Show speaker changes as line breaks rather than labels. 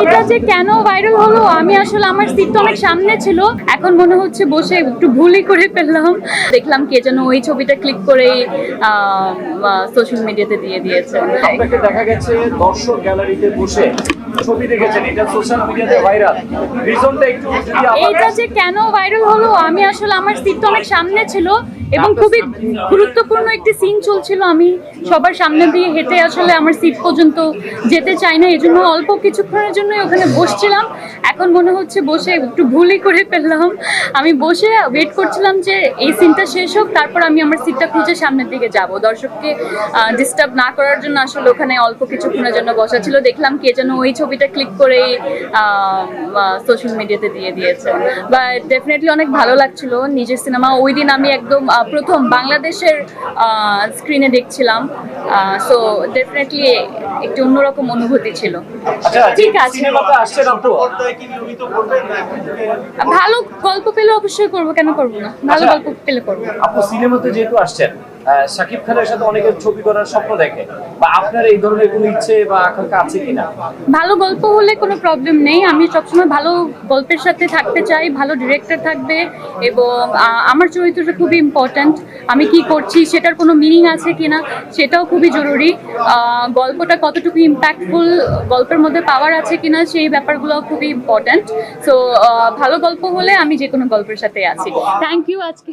এইটা যে কেন ভাইরাল হলো আমি আসলে আমার সিট তো অনেক সামনে ছিল। এখন মনে হচ্ছে বসে একটু ভুলই করে ফেললাম। দেখলাম কে যেন ওই ছবিটা ক্লিক করে সোশ্যাল মিডিয়াতে দিয়ে দিয়েছে।
আপনাকে দেখা গেছে দর্শক গ্যালারিতে বসে ছবি দেখেছেন। এটা সোশ্যাল মিডিয়াতে ভাইরাল রিজনটা একটু যদি
এইটা যে কেন ভাইরাল হলো আমি আসলে আমার সিট তো অনেক সামনে ছিল। এবং খুবই গুরুত্বপূর্ণ একটি সিন চলছিল। আমি সবার সামনে দিয়ে হেঁটে আসলে আমার সিট পর্যন্ত যেতে চাই না এই জন্য অল্প কিছুক্ষণের জন্যই ওখানে বসছিলাম। এখন মনে হচ্ছে বসে একটু ভুলই করে ফেললাম। আমি বসে ওয়েট করছিলাম যে এই সিনটা শেষ হোক তারপর আমি আমার সিটটা খুঁজে সামনের দিকে যাব। দর্শককে ডিস্টার্ব না করার জন্য আসলে ওখানে অল্প কিছুক্ষণের জন্য বসা ছিল। দেখলাম কে যেন ওই ছবিটা ক্লিক করে সোশ্যাল মিডিয়াতে দিয়ে দিয়েছে। বা ডেফিনেটলি অনেক ভালো লাগছিল নিজের সিনেমা ওই দিন আমি একদম প্রথম বাংলাদেশের স্ক্রিনে দেখছিলাম। সো ডেফিনেটলি একটু অন্যরকম অনুভূতি ছিল।
আচ্ছা
ঠিক আছে। ভালো গল্প পেলে অবশ্যই করব কেন করব না ভালো
আচ্ছা।
গল্প পেলে করব
আপু সিনেমাতে যেহেতু আসছেন শাকিব খানের সাথে অনেকে ছবি করার স্বপ্ন দেখে। বা আপনার এই ধরনের কোনো ইচ্ছে বা আকাঙ্ক্ষা আছে কিনা?
ভালো গল্প হলে কোনো প্রবলেম নেই। আমি সবসময় ভালো গল্পের সাথে থাকতে চাই, ভালো ডিরেক্টর থাকবে এবং আমার চরিত্রটা খুবই ইম্পর্ট্যান্ট আমি কি করছি, সেটার কোনো মিনিং আছে কিনা, সেটাও খুবই জরুরি। গল্পটা কতটুকু ইম্প্যাক্টফুল গল্পের মধ্যে পাওয়ার আছে কিনা, সেই ব্যাপারগুলো খুবই ইম্পর্ট্যান্ট সো ভালো গল্প হলে আমি যে কোনো গল্পের সাথে আছি। থ্যাংক ইউ আজকে।